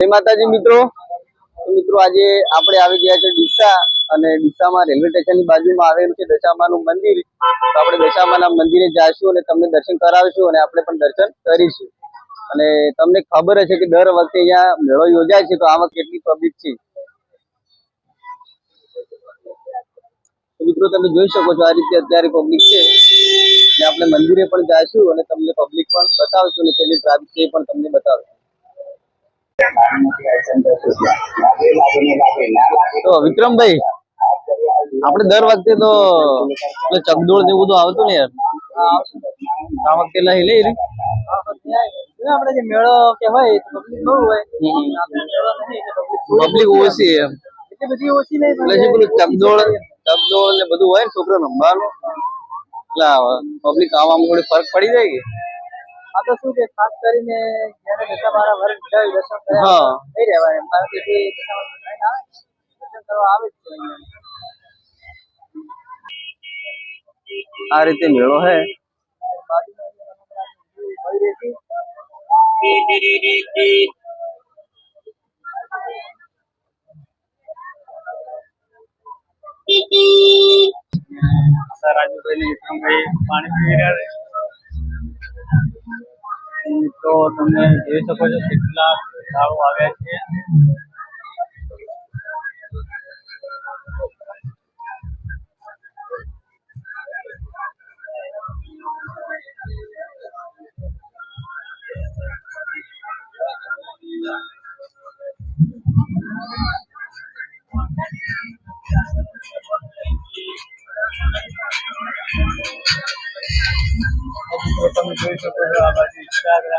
જય માતાજી મિત્રો. મિત્રો આજે આપણે આવી ગયા છે ડીસા અને ડીસામાં રેલવે સ્ટેશનની બાજુમાં આવેલું છે દશામાનું મંદિર. તો આપણે દશામાના મંદિરે જઈશું અને તમને દર્શન કરાવીશું અને આપણે પણ દર્શન કરીશું. અને તમને ખબર હશે કે દર વખતે અહીંયા મેળો યોજાય છે, તો આમાં કેટલી પબ્લિક છે. મિત્રો તમે જોઈ શકો છો આ રીતે અત્યારે પબ્લિક છે. અને આપણે મંદિરે પણ જઈશું અને તમને પબ્લિક પણ બતાવીશું અને કેટલી ટ્રાફિક છે એ પણ તમને બતાવશું. તો વિક્રમભાઈ આપણે દર વખતે તો ચકડોળ જેવું બધું આવતું ને યાર. આ વખતે લઈ લઈ આપણે જે મેળો કે હોય પબ્લિક બહુ હોય. પબ્લિક ઓછી એમ. એટલી બધી ઓછી નહીં એટલે પેલું ચકડોળ ચકડોળ ને બધું હોય ને છોકરો રમવાનું એટલે પબ્લિક આવવામાં થોડી ફરક પડી જાય કે? આ તો શું કે ખાસ કરીને જ્યારે દશા બારા વર્ષ જાય દર્શન કર્યા હા. નહીં રહેવાય એમ કારણ કે જે દશામાં ભરાઈને આવે દર્શન કરવા આવે જ છે અહીંયા. આ રીતે મેળો હે બાજુમાં જે રમકડાં મળી રહેશે રાજુભાઈ વિક્રમભાઈ પાણી પી રહ્યા છે મિત્રો તમે જોઈ શકો છો કેટલા શ્રદ્ધાળુ આવ્યા છે મિત્રો તમે જોઈ શકો છો આ બાજુ ઇન્સ્ટાગ્રામ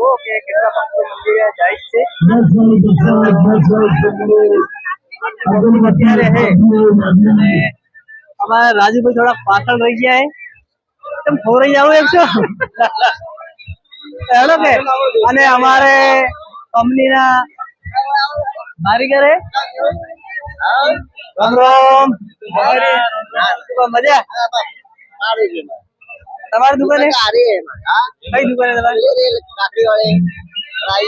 જુઓ કે કેટલા ભક્તો મંદિરે જાય છે. અત્યારે હે. અને અમારા રાજુભાઈ થોડા પાછળ રહી ગયા હે. તમે ફોરાઈ જાવ એમ છો? હેલો કે. અને અમારે કંપનીના કારીગર હે. રામ રામ. મજા? તમારી દુકાને કઈ દુકાને તમારી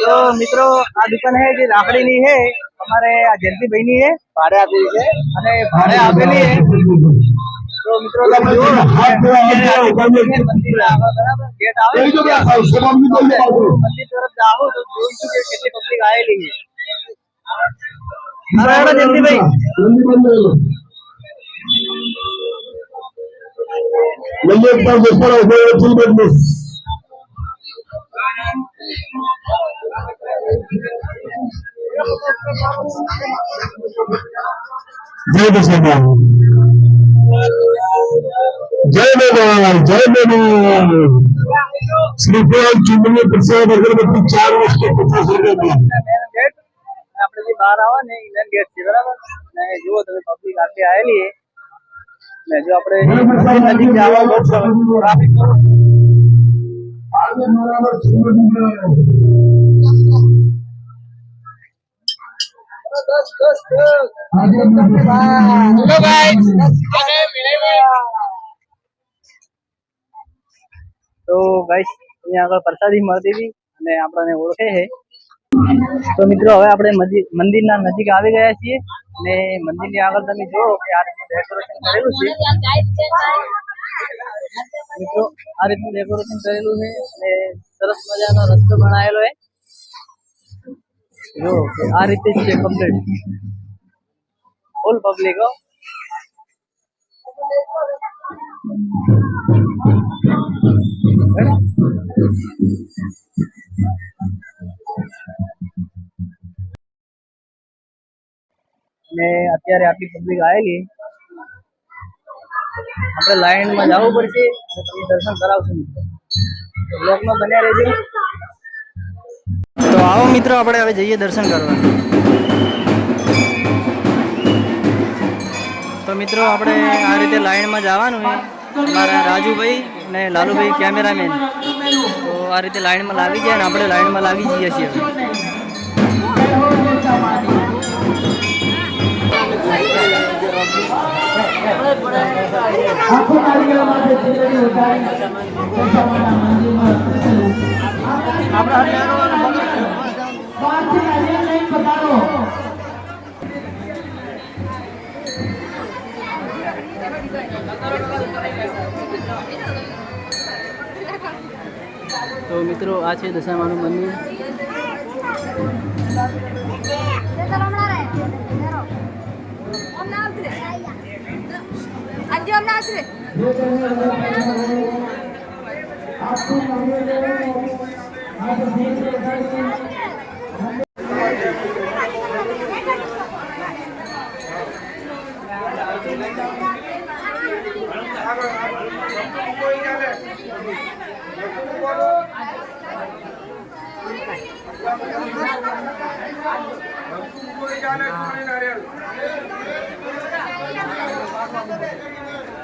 તો મિત્રો આ દુકાન હે જે લાકડીની હે અમારે આ જયંતિભાઈ ની હે ભાડે આપેલી છે અને ભાડે આપેલી હે તો મિત્રો તમે જુઓ મંદિર આગળ બરાબર ગેટ આવે ને ત્યાં મંદિર તરફ જાઓ તો જોઈશું કે કેટલી પબ્લિક આવેલી છે બરાબર જયંતિભાઈ જય દશામાં જય ભગવાન જય ભગવાન શ્રીફળ ચૂંટણી પ્રસાદ અગરબત્તી ચાર વસ્તુ પચાસ રૂપિયા મેન ગેટ આપણે જે બહાર આવે ને મેન ગેટ છે બરાબર ને જુઓ તમે પબ્લિક આટલી આવેલી છે ને જો આપણે નજીક જવા બહુ ટ્રાફિક આજે મારા ચૂંટણી તો ગાઈસ અહીંયા આગળ પ્રસાદી મળતી હતી અને આપણને ઓળખે છે તો મિત્રો હવે આપણે મંદિર મંદિરના નજીક આવી ગયા છીએ અને મંદિરની આગળ તમે જુઓ કે આ રીતનું ડેકોરેશન કરેલું છે મિત્રો આ રીતનું ડેકોરેશન કરેલું છે અને સરસ મજાનો રસ્તો બનાવેલો છે જો કે આ રીતે જ છે કમ્પ્લીટ ફૂલ પબ્લિક હો ને અત્યારે આટલી પબ્લિક આવેલી આપણે લાઈનમાં જવું પડશે દર્શન કરાવશું બ્લોકમાં બન્યા રહેજો. તો આવો મિત્રો, આપણે હવે જઈએ દર્શન કરવા. તો મિત્રો, આપણે આ રીતે લાઈનમાં જવાનું છે. મારા રાજુભાઈ અને લાલુભાઈ કેમેરામેન તો આ રીતે લાઈનમાં લાગી જાય ને આપણે લાઈનમાં લાગી જઈએ છીએ. આખો કાર્યક્રમ માટે જીવનની ઉતારી દશામાના તો મિત્રો આ છે દશામાનું મંદિર. আমরা আসলে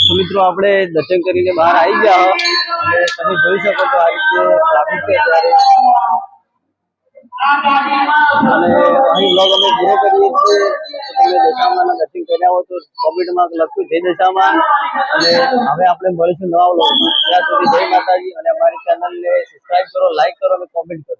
તો મિત્રો આપણે દર્શન કરીને બહાર આવી ગયા અને તમે જોઈ શકો છો આ રીતે ટ્રાફિક છે અત્યારે. અને અહીં બ્લોગ અમે પૂરો કરીએ છીએ. તો તમે દશામાના દર્શન કર્યા હોય તો કોમેન્ટમાં લખ્યું જય દશામાં. અને હવે આપણે મળીશું નવા બ્લોગમાં ત્યાં માતાજી. અને અમારી ચેનલને સબસ્ક્રાઇબ કરો લાઈક કરો અને કોમેન્ટ કરો.